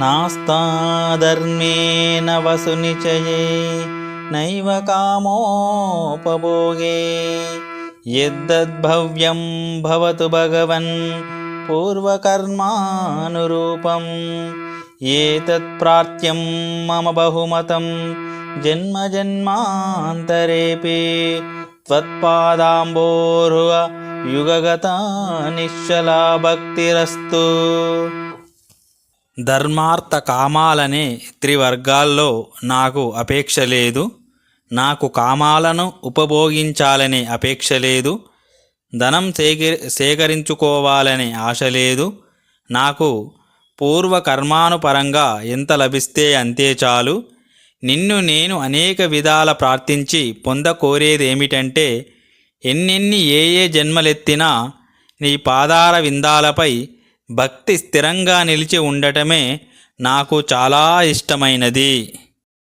నాస్తాధర్మేణ వసునిచయే నైవ కామోపభోగే. యద్దద్భవ్యం భవతు భగవన్ పూర్వకర్మానురూపం ఏతత్ ప్రార్థ్యం మమ బహుమతం జన్మ జన్మాంతరేపి. త్వత్పాదాంబోరుహ యుగగత నిశ్చలా భక్తిరస్తు ధర్మార్థ కామాలనే త్రివర్గాల్లో నాకు అపేక్ష లేదు. నాకు కామాలను ఉపభోగించాలనే అపేక్ష లేదు. ధనం సేకరి సేకరించుకోవాలనే ఆశ లేదు. నాకు పూర్వ కర్మానుపరంగా ఎంత లభిస్తే అంతే చాలు. నిన్ను నేను అనేక విధాల ప్రార్థించి పొందకోరేదేమిటంటే ఎన్నెన్ని ఏ ఏ జన్మలెత్తినా నీ పాదార విందాలపై భక్తి స్థిరంగా నిలిచి ఉండటమే నాకు చాలా ఇష్టమైనది.